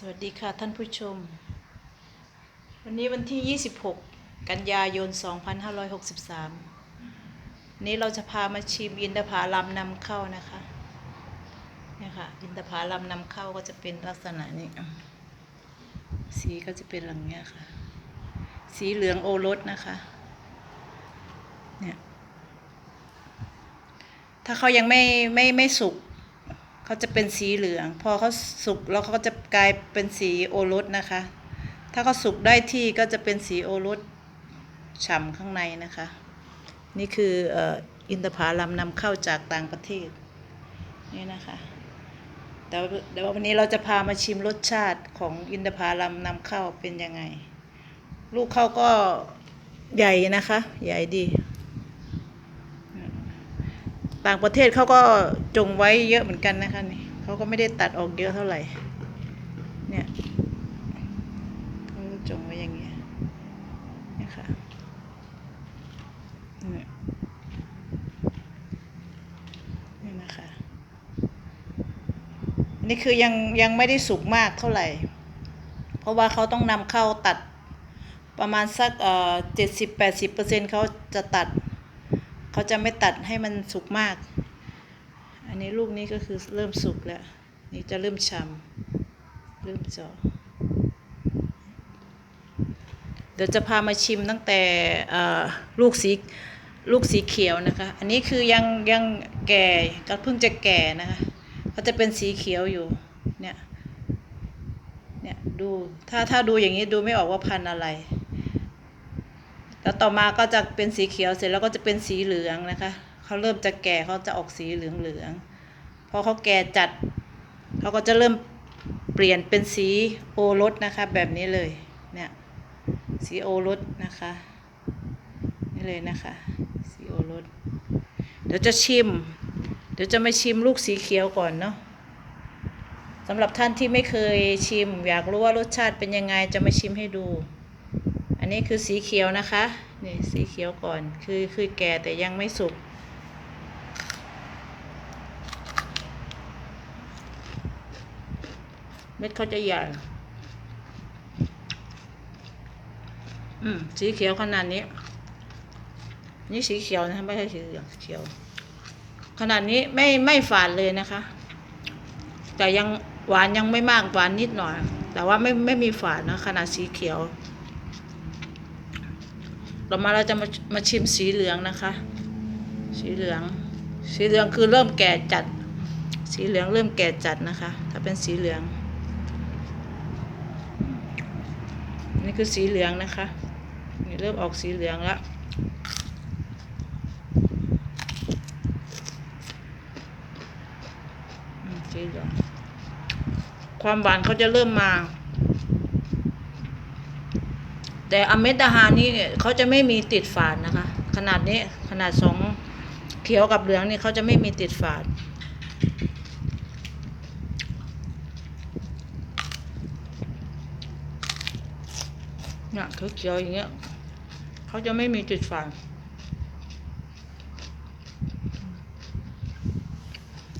สวัสดีค่ะท่านผู้ชม วันนี้วันที่ 26 กันยายน 2563 นี้เราจะพามาชิมอินทผลัมนำเข้านะคะเนี่ยค่ะอินทผลัมนำเข้าก็จะเป็นลักษณะนี้ สีก็จะเป็นหลังเนี้ยค่ะ สีเหลืองโอรสนะคะ เนี่ย ถ้าเขายังไม่ไม่ไม่สุก เขาจะเป็นสีเหลือง พอเขาสุกแล้วเขาก็จะกลายเป็นสีโอรสนะคะ ถ้าเขาสุกได้ที่ก็จะเป็นสีโอรสฉ่ำข้างในนะคะ นี่คืออินทผลัมนำเข้าจากต่างประเทศนี่นะคะแต่ว่าเดี๋ยววันนี้เราจะพามาชิมรสชาติของอินทผลัมนำเข้าเป็นยังไง ลูกเขาก็ใหญ่นะคะ ใหญ่ดี ต่างประเทศเขาก็จงไว้เยอะเหมือนกันนะคะนี่เขาก็ไม่ได้ตัดออกเยอะเท่าไหร่ เนี่ยเขาจงไว้อย่างเงี้ยนี่ยค่ะเนี่ยนี่นะคะนนี้คือยังยังไม่ได้สุกมากเท่าไหร่ เพราะว่าเขาต้องนำเข้าตัดประมาณสักเอ่อเจ็ดสิบแปดสิบเปอร์เซ็นต์เขาจะตัด เขาจะไม่ตัดให้มันสุกมาก อันนี้ลูกนี้ก็คือเริ่มสุกแล้ว นี่จะเริ่มช้ำเริ่มจอเดี๋ยวจะพามาชิมตั้งแต่ลูกสีลูกสีเขียวนะคะ อันนี้คือยังยังแก่ก็เพิ่งจะแก่นะคะเขาจะเป็นสีเขียวอยู่ เนี่ย เนี่ยดู ถ้าถ้าดูอย่างนี้ดูไม่ออกว่าพันธุ์อะไร แล้วต่อมาก็จะเป็นสีเขียวเสร็จแล้วก็จะเป็นสีเหลืองนะคะเขาเริ่มจะแก่เขาจะออกสีเหลืองเหลืองๆพอเขาแก่จัดเขาก็จะเริ่มเปลี่ยนเป็นสีโอรสนะคะ แบบนี้เลยเนี่ยสีโอรสนะคะนี่เลยนะคะสีโอรสเดี๋ยวจะชิม เดี๋ยวจะมาชิมลูกสีเขียวก่อนเนาะสำหรับท่านที่ไม่เคยชิม อยากรู้ว่ารสชาติเป็นยังไงจะมาชิมให้ดู นนี้คือสีเขียวนะคะนี่สีเขียวก่อนคือคือแก่แต่ยังไม่สุกเม็ดเขาจะใหญ่อืมสีเขียวขนาดนี้ นี่สีเขียวนะคะไม่ใช่สีเหลืองเขียว ขนาดนี้ไม่ไม่ฝาดเลยนะคะ แต่ยังหวานยังไม่มากหวานนิดหน่อย แต่ว่าไม่ไม่มีฝาดนะขนาดสีเขียว ต่อมาเราจะมามาชิมสีเหลืองนะคะ สีเหลือง สีเหลืองคือเริ่มแก่จัด สีเหลืองเริ่มแก่จัดนะคะ ถ้าเป็นสีเหลือง นี่คือสีเหลืองนะคะนี่เริ่มออกสีเหลืองแล้วสีเหลืองความหวานเขาจะเริ่มมา แต่อเมดดาฮานี่เนี่ยเขาจะไม่มีติดฝาดนะคะ ขนาดนี้ขนาดสองเขียวกับเหลืองนี่เขาจะไม่มีติดฝาด เนี่ยเขียวอย่างเงี้ยเขาจะไม่มีติดฝาด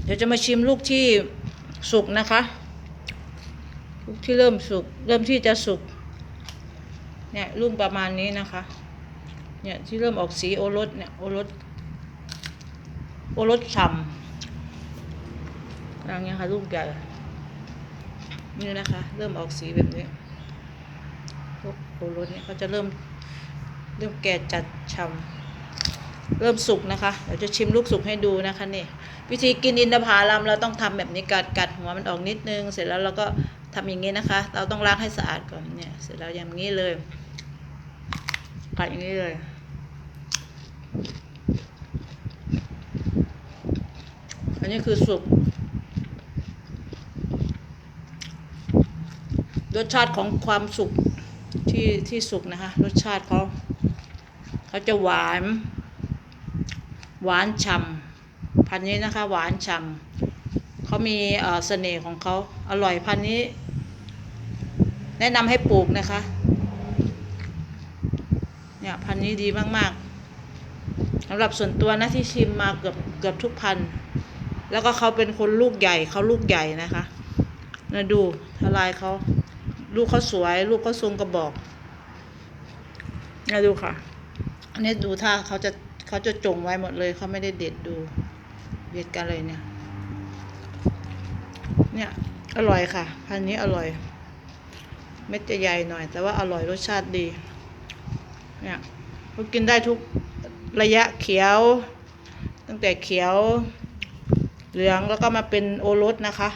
เดี๋ยวจะมาชิมลูกที่สุกนะคะ ลูกที่เริ่มสุก เริ่มที่จะสุก เนี่ยรุ่นประมาณนี้นะคะ เนี่ยที่เริ่มออกสีโอรสเนี่ยโอรสโอรสฉ่ำอย่างเงี้ยค่ะลูกใหญ่นี่นะคะ เริ่มออกสีแบบนี้พวกโอรสเนี่ยเขาจะเริ่มเริ่มแก่จัดฉ่ำเริ่มสุกนะคะเดี๋ยวจะชิมลูกสุกให้ดูนะคะนี่วิธีกินอินทผลัมเราต้องทำแบบนี้กัดกัดหัวมันออกนิดนึง เสร็จแล้วเราก็ทำอย่างนี้นะคะ เราต้องล้างให้สะอาดก่อนเนี่ยเสร็จแล้วอย่างนี้เลย กัดอย่างนี้เลยอันนี้คือสุกรสชาติของความสุกที่ที่สุกนะคะ รสชาติเขาเขาจะหวาน หวานฉ่ำพันนี้นะคะหวานฉ่ำเขามีเสน่ห์ของเขาอร่อยพันนี้ แนะนำให้ปลูกนะคะ เนี่ยพันนี้ดีมากๆสำหรับส่วนตัวนะที่ชิมมาเกือบเกือบทุกพันธุ์แล้วก็เขาเป็นคนลูกใหญ่เขาลูกใหญ่นะคะนะดูทลายเขาลูกเขาสวย ลูกเขาทรงกระบอกนะดูค่ะ อันนี้ดูถ้าเขาจะเขาจะจงไว้หมดเลยเขาไม่ได้เด็ดดู เด็ดกันเลยเนี่ย เนี่ยอร่อยค่ะ พันนี้อร่อย เม็ดจะใหญ่หน่อย แต่ว่าอร่อยรสชาติดี เนี่ยก็กินได้ทุกระยะเขียว ตั้งแต่เขียว เหลืองแล้วก็มาเป็นโอรสนะคะ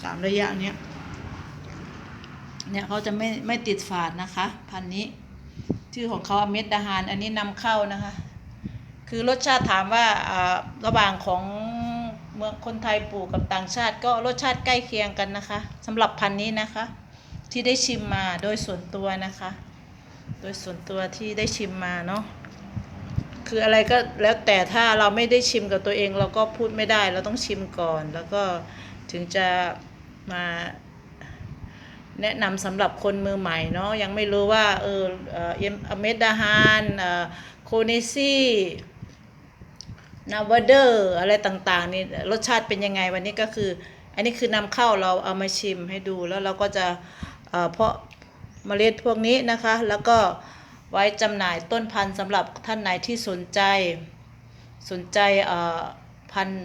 สามระยะเนี้ยเนี่ยเขาจะไม่ไม่ติดฝาดนะคะ พันนี้ชื่อของเขาอเมดดาฮานอันนี้นำเข้านะคะ คือรสชาติถามว่าระหว่างของเมืองคนไทยปลูกกับต่างชาติ ก็รสชาติใกล้เคียงกันนะคะสำหรับพันนี้นะคะ ที่ได้ชิมมาโดยส่วนตัวนะคะ โดยส่วนตัวที่ได้ชิมมาเนาะคืออะไรก็แล้วแต่ถ้าเราไม่ได้ชิมกับตัวเองเราก็พูดไม่ได้เราต้องชิมก่อน แล้วก็ถึงจะมาแนะนำสำหรับคนมือใหม่เนาะยังไม่รู้ว่าเออเอเมดาฮานโคเนซี่นาวเดอร์อะไรต่างๆนี่รสชาติเป็นยังไงวันนี้ก็คือ อันนี้คือนำเข้าเราเอามาชิมให้ดูแล้วเราก็จะเอ่อเพาะ เมล็ดพวกนี้นะคะ แล้วก็ไว้จำหน่ายต้นพันธุ์สำหรับท่านไหนที่สนใจ สนใจพันธุ์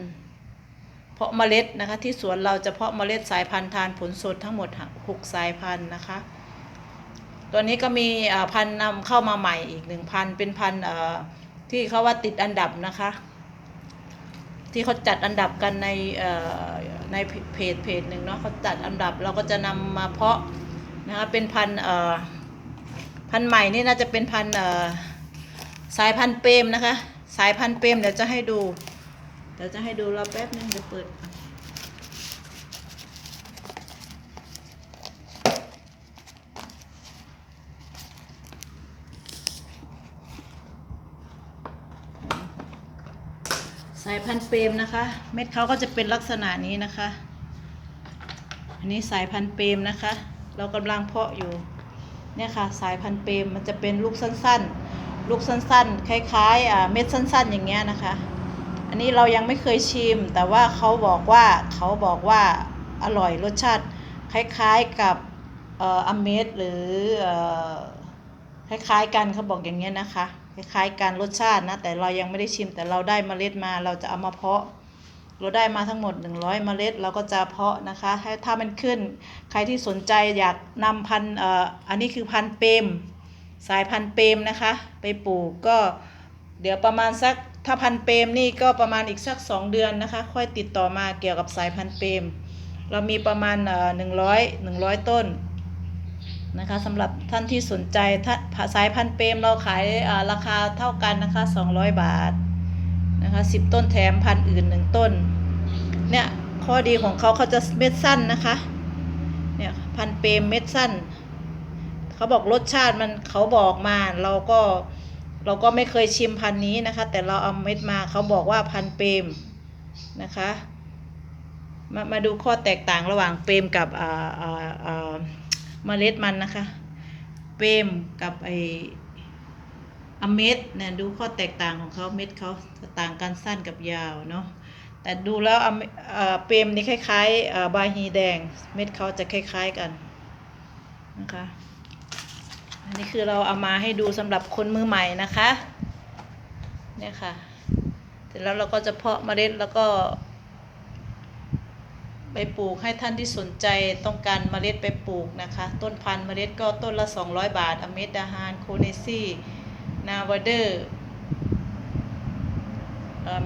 เพาะเมล็ดนะคะ ที่สวนเราจะเพาะเมล็ดสายพันธุ์ทานผลสดทั้งหมดหกสายพันธุ์นะคะ ตัวนี้ก็มีพันธุ์นำเข้ามาใหม่อีกหนึ่งพันเป็นพันธุ์ที่เขาว่าติดอันดับนะคะ ที่เขาจัดอันดับกันในในเพจเพจหนึ่งเนาะเขาจัดอันดับเราก็จะนำมาเพาะ นะคะเป็นพันเอ่อพันใหม่นี่น่าจะเป็นพันเอ่อสายพันเปรมนะคะ สายพันเปรมเดี๋ยวจะให้ดู เดี๋ยวจะให้ดูเราแป๊บนึงจะเปิดสายพันธุ์เปรมนะคะ เม็ดเขาก็จะเป็นลักษณะนี้นะคะ อันนี้สายพันธุ์เปรมนะคะ เรากำลังเพาะอยู่เนี่ยค่ะสายพันธุ์เปรมมันจะเป็นลูกสั้นๆ ลูกสั้นๆ คล้ายๆเม็ดสั้นๆ อย่างเงี้ยนะคะ อันนี้เรายังไม่เคยชิม แต่ว่าเขาบอกว่าเขาบอกว่าอร่อยรสชาติ คล้ายๆกับเอ่ออเมดหรือเอ่อคล้ายๆกันเขาบอกอย่างเงี้ยนะคะ คล้ายๆกันรสชาตินะแต่เรายังไม่ได้ชิมแต่เราได้เมล็ดมาเราจะเอามาเพาะ เราได้มาทั้งหมด 100 เมล็ด เราก็จะเพาะนะคะให้ถ้ามันขึ้น ใครที่สนใจอยากนำพันเอ่ออันนี้คือพันเปรมสายพันเปรมนะคะ ไปปลูกก็เดี๋ยวประมาณสักถ้าพันเปรมนี่ก็ประมาณอีกสักสองเดือนนะคะ ค่อยติดต่อมาเกี่ยวกับสายพันเปรมเรามีประมาณหนึ่งร้อยหนึ่งร้อยต้นนะคะสำหรับท่านที่สนใจถ้าสายพันเปรมเราขายราคาเท่ากันนะคะ 200 บาท นะคะ10ต้นแถมพันอื่น1ต้น เนี่ยข้อดีของเขาเขาจะเม็ดสั้นนะคะ เนี่ยพันเปรมเม็ดสั้น เขาบอกรสชาติมันเขาบอกมาเราก็เราก็ไม่เคยชิมพันนี้นะคะ แต่เราเอาเม็ดมาเขาบอกว่าพันเปรมนะคะมามาดูข้อแตกต่างระหว่างเปรมกับอ่าอ่าอ่าเมล็ดมันนะคะ เปรมกับไอ อเม็ดเนี่ยดูข้อแตกต่างของเขาเม็ดเขาต่างกันสั้นกับยาวเนาะแต่ดูแล้วอเมเอ่อเปรมนี่คล้ายๆอ่าบาฮีแดง เม็ดเขาจะคล้ายๆกันนะคะอันนี้คือเราเอามาให้ดูสำหรับคนมือใหม่นะคะเนี่ยค่ะเสร็จแล้วเราก็จะเพาะเมล็ดแล้วก็ ไปปลูกให้ท่านที่สนใจต้องการเมล็ดไปปลูกนะคะ ต้นพันธุ์เมล็ดก็ต้นละ 200 บาท อเมดดาฮาน โคเนซี่ นาวเดอร์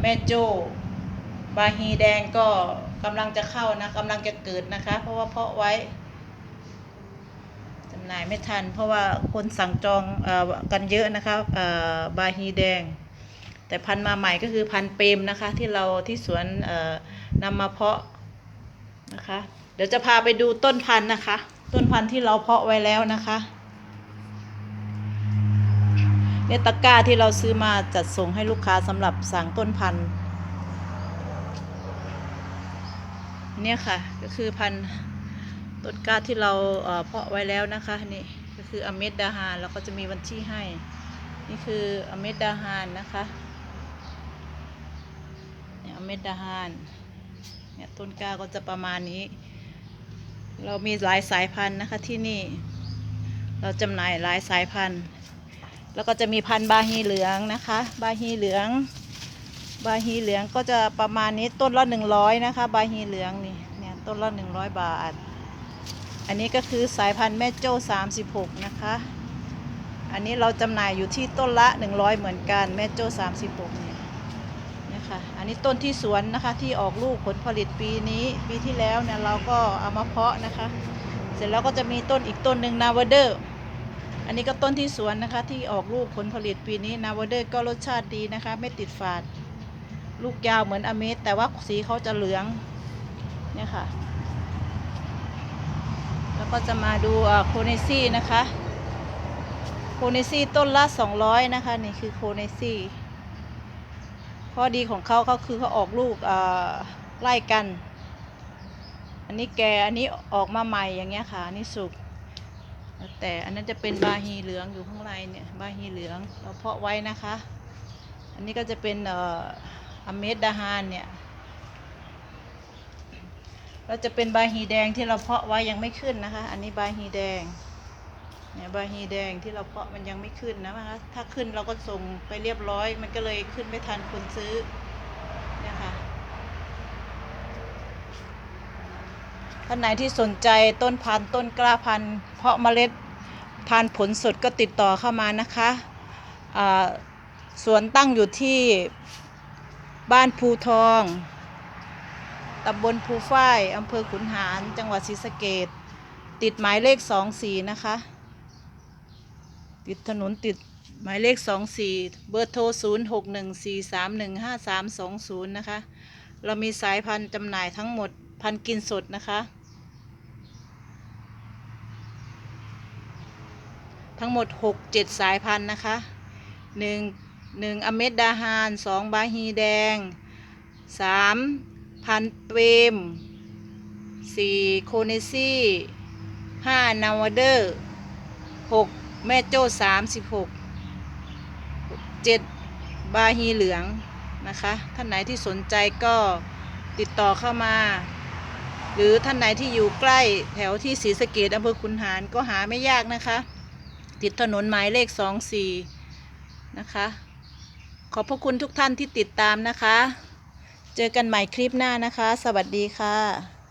แม่โจ้บาฮีแดงก็กำลังจะเข้านะกำลังจะเกิดนะคะ เพราะว่าเพาะไว้จำหน่ายไม่ทัน เพราะว่าคนสั่งจองอกันเยอะนะคะบาฮีแดง แต่พันมาใหม่ก็คือพันเปรมนะคะที่เราที่สวนนำมาเพาะนะคะ เดี๋ยวจะพาไปดูต้นพันธุ์นะคะ ต้นพันธุ์ที่เราเพาะไว้แล้วนะคะ เนี่ยตะกร้าที่เราซื้อมาจัดส่งให้ลูกค้าสำหรับสั่งต้นพันธุ์เนี่ยค่ะก็คือพันธุ์ต้นกล้าที่เราเอ่อเพาะไว้แล้วนะคะนี่ก็คืออเมดดาฮานแล้วก็จะมีวันที่ให้ นี่คืออเมดดาฮานนะคะเนี่ยอเมดดาฮานเนี่ยต้นกล้าก็จะประมาณนี้ เรามีหลายสายพันธุ์นะคะที่นี่ เราจำหน่ายหลายสายพันธุ์ แล้วก็จะมีพันธุ์บาฮีเหลืองนะคะ บาฮีเหลือง บาฮีเหลืองก็จะประมาณนี้ต้นละหนึ่งร้อยนะคะ บาฮีเหลืองนี่เนี่ยต้นละหนึ่งร้อยบาท อันนี้ก็คือสายพันธุ์แม่โจ้สามสิบหกนะคะ อันนี้เราจำหน่ายอยู่ที่ต้นละหนึ่งร้อยเหมือนกันแม่โจ้สามสิบหกเนี่ยนะคะอันนี้ต้นที่สวนนะคะที่ออกลูกผลผลิตปีนี้ปีที่แล้วเนี่ยเราก็เอามาเพาะนะคะ เสร็จแล้วก็จะมีต้นอีกต้นหนึ่งนาวเดอร์ อันนี้ก็ต้นที่สวนนะคะ ที่ออกลูกผลผลิตปีนี้นาวเดอร์ก็รสชาติดีนะคะ ไม่ติดฝาด ลูกยาวเหมือนอเมสแต่ว่าสีเขาจะเหลืองเนี่ยค่ะ แล้วก็จะมาดูโคเนซี่นะคะโคเนซี่ต้นละ 200 นะคะ นี่คือโคเนซี่ข้อดีของเขาเขาคือเขาออกลูกไล่กัน อันนี้แกอันนี้ออกมาใหม่อย่างเงี้ยค่ะอันนี้สุก แต่อันนั้นจะเป็นบาฮีเหลืองอยู่ข้างในเนี่ยบาฮีเหลืองเราเพาะไว้นะคะ อันนี้ก็จะเป็นเอ่ออเมสดาฮานเนี่ยเราจะเป็นบาฮีแดงที่เราเพาะไว้ยังไม่ขึ้นนะคะ อันนี้บาฮีแดงเนี่ยบาฮีแดงที่เราเพาะมันยังไม่ขึ้นนะคะ ถ้าขึ้นเราก็ส่งไปเรียบร้อย มันก็เลยขึ้นไม่ทันคนซื้อเนี่ยค่ะท่านไหนที่สนใจต้นพันธุ์ต้นกล้าพันธุ์ เพาะเมล็ดทานผลสดก็ติดต่อเข้ามานะคะสวนตั้งอยู่ที่บ้านภูทองตำบลภูฝ้ายอำเภอขุนหาร จังหวัดศรีสะเกดติดหมายเลขสองสี่นะคะ ติดถนนติดหมายเลขสองสี่เบอร์โทรศูนย์หกหนึ่งสี่สามหนึ่งห้าสามสองศูนย์นะคะ เรามีสายพันธุ์จำหน่ายทั้งหมดพันธุ์กินสดนะคะ ทั้งหมด 6 7 สายพันธุ์นะคะ 1 1อเมดดาฮาน 2 บาฮีแดง 3 พันเปรม 4 โคเนซี่ 5 นาวเดอร์ 6 แม่โจ้ 36 7 บาฮีเหลืองนะคะ ท่านไหนที่สนใจก็ติดต่อเข้ามา หรือท่านไหนที่อยู่ใกล้แถวที่ศรีสะเกดอำเภอขุนหารก็หาไม่ยากนะคะ ติดถนนหมายเลขสองสี่นะคะ ขอบพระคุณทุกท่านที่ติดตามนะคะ เจอกันใหม่คลิปหน้านะคะ สวัสดีค่ะ